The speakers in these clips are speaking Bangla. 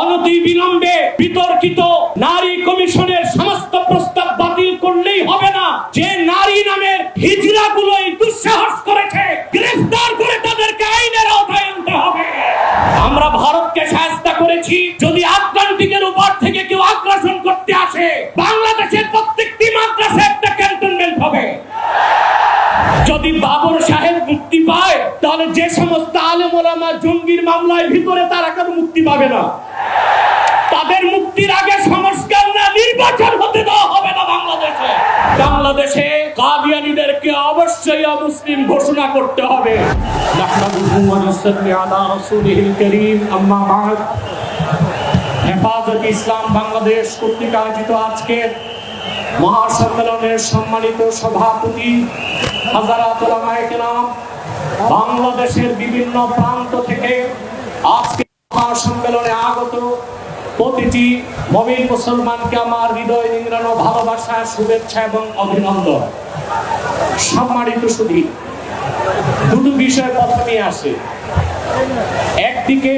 অনতি বিলম্বে বিতর্কিত নারী কমিশনের সমস্ত প্রস্তাব বাতিল করলেই হবে না। যে নারী নামের হিজড়া গুলোই দুঃসাহস করেছে, গ্রেফতার করে তাদেরকে আইনের আওতায় আনতে হবে। আমরা ভারতকে সাহায্য করেছি, যদি আটলান্টিকের উপর থেকে কেউ আগ্রাসন করতে আসে, বাংলাদেশের প্রত্যেকটি মাদ্রাসা একটা ক্যান্টনমেন্ট হবে। যদি বাবর সাহেব মুক্তি পায়, তাহলে যে সমস্ত আলেম ওলামা জঙ্গির মামলায় ভিতরে তারা কেন মুক্তি পাবে না। অমুসলিম ঘোষণা করতে হবে। আম্মা হেফাজত ইসলাম বাংলাদেশ কর্তৃক আয়োজিত আজকের মহাসম্মেলনের সম্মানিত সভাপতি হাজারাত কেরাম, বাংলাদেশের বিভিন্ন প্রান্ত থেকে আজকে মহাসম্মেলনে আগত প্রতিটি মমিন মুসলমানকে আমার হৃদয় নিংড়ানো ভালোবাসা শুভেচ্ছা এবং অভিনন্দন। সম্মানিত সুধী দুটো বিষয় প্রথমে আসে। একদিকে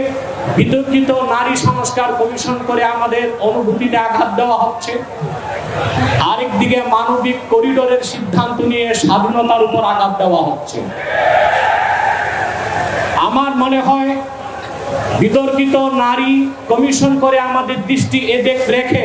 বিতর্কিত নারী সংস্কার কমিশন করে আমাদের অনুভূতিতে আঘাত দেওয়া হচ্ছে। আরেকদিকে মানবিক করিডোরের সিদ্ধান্ত নিয়ে স্বাধীনতার উপর আঘাত দেওয়া হচ্ছে। আমার মনে হয় বিতর্কিত নারী কমিশন করে আমাদের দৃষ্টি এদিক রেখে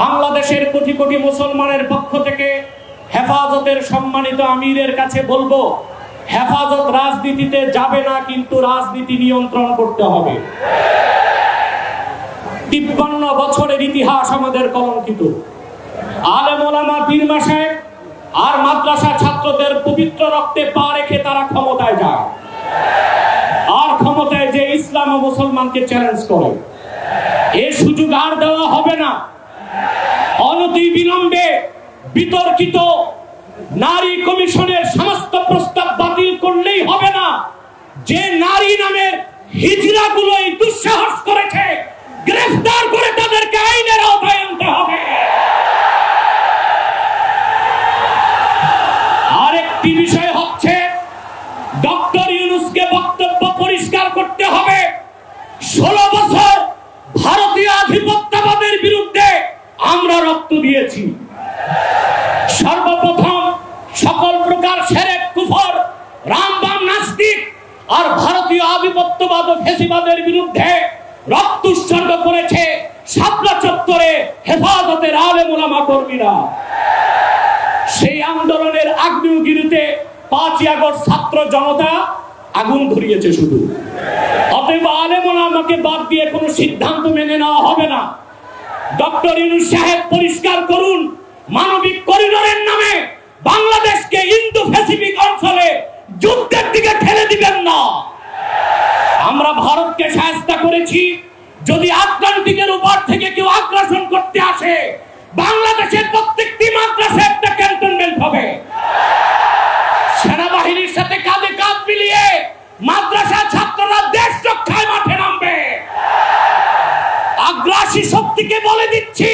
বাংলাদেশের কোটি কোটি মুসলমানের পক্ষ থেকে হেফাজতের সম্মানিত আমিরের কাছে বলব, হেফাজত রাজনীতিতে যাবে না, কিন্তু রাজনীতি নিয়ন্ত্রণ করতে হবে। তিপ্পান্ন বছরের ইতিহাস আমাদের কলঙ্কিত। আলেম পীর মাসায় আর মাদ্রাসা ছাত্রদের পবিত্র রক্তে পা রেখে তারা ক্ষমতায় যায়। আর ক্ষমতায় যে ইসলাম ও মুসলমানকে চ্যালেঞ্জ করে। এ সুযোগ আর দেওয়া হবে না। অনতি বিলম্বে বিতর্কিত নারী কমিশনের সমস্ত প্রস্তাব বাতিল করলেই হবে না। যে নারী নামের হিজড়া গুলোই দুঃসাহস করেছে, গ্রেফতার করে তাদেরকে আইনের আওতায় আনতে হবে। আরেকটি বিষয় দিয়েছি সর্বপ্রথম সকল প্রকার কুফর, রামবাম, নাস্তিক আর ভারতীয় আধিপত্যবাদ ও ফেসিবাদের বিরুদ্ধে রক্ত উৎসর্গ করেছে চত্বরে হেফাজতের আলেম ওলামা কর্মীরা। সেই আন্দোলনের আগ্নেয়গিরিতে পাঁচই আগস্ট ছাত্র জনতা আগুন ধরিয়েছে শুধু। অতএব আলেমন আমাকে বাদ দিয়ে কোনো সিদ্ধান্ত মেনে নেওয়া হবে না। ডক্টর ইউনুস সাহেব পরিষ্কার করুন, মানবিক করিডোরের নামে বাংলাদেশকে ইন্দো প্যাসিফিক অঞ্চলে যুদ্ধের দিকে ঠেলে দিবেন না। আমরা ভারতকে সাহায্য করেছি, যদি আটলান্টিকের উপর থেকে কেউ আগ্রাসন করতে আসে, বাংলাদেশের প্রত্যেকটি মাদ্রাসা একটা ক্যান্টনমেন্ট হবে। সেনাবাহিনীর সাথে কাঁধে কাঁধ মিলিয়ে মাদ্রাসা আগ্রাসী শক্তিকে বলে দিচ্ছি,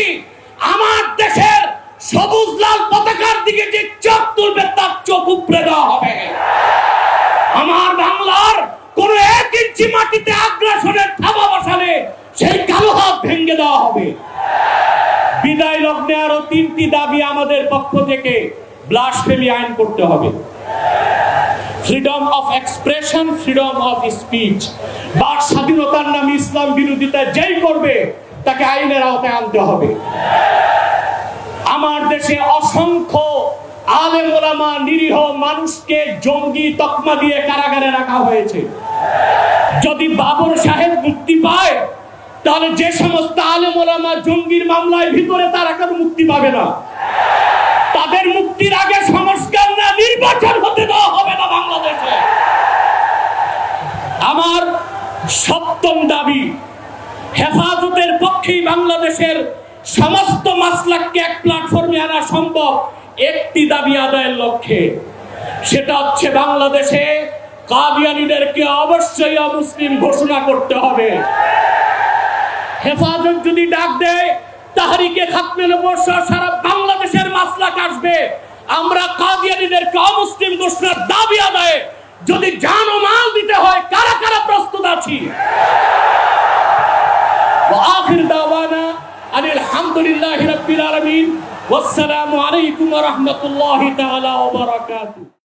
আমার দেশের সবুজ লাল পতাকার দিকে যে চোখ তুলবে, তার চোখ উপড়ে দেওয়া হবে। আমার বাংলার কোন এক ইঞ্চি মাটিতে আগ্রাসনের থাবা বসালে সেই কালো হাত ভেঙে দেওয়া হবে। বিদায় লগ্নে আরও তিনটি দাবি আমাদের পক্ষ থেকে ব্লাসফেমি আইন করতে হবে। Freedom of expression freedom of speech বাক স্বাধীনতার নামে ইসলাম বিরোধিতা যেই করবে তাকে আইনের আওতায় আনতে হবে। আমার দেশে অসংখ্য আলেম নিরীহ মানুষকে জঙ্গি তকমা দিয়ে কারাগারে রাখা হয়েছে। যদি বাবর সাহেব মুক্তি পায়, তাহলে যে সমস্ত আলেম জঙ্গির মামলায় ভিতরে তারা কেন মুক্তি পাবে না। তাদের মুক্তির আগে সংস্কার না, নির্বাচন হতে দেওয়া হবে না বাংলাদেশে। আমার সপ্তম দাবি হেফাজতের পক্ষেই বাংলাদেশের সমস্ত মাসলাককে এক প্ল্যাটফর্মে আনা সম্ভব, একটি দাবি আদায়ের লক্ষ্যে। সেটা হচ্ছে বাংলাদেশে কাদিয়ানিদেরকে অবশ্যই অমুসলিম ঘোষণা করতে হবে। হেফাজত যদি ডাক দেয় তাহারিকে খাতমে নবুয়্যত সারা বাংলাদেশের মাসলাক আসবে। আমরা কাদিয়ানীদেরকে অমুসলিম ঘোষণার দাবি আদায়ে যদি জান মাল দিতে হয়, কারা কারা প্রস্তুত আছি? وآخر دعوانا أن الحمد لله رب العالمين والسلام عليكم ورحمة الله تعالى وبركاته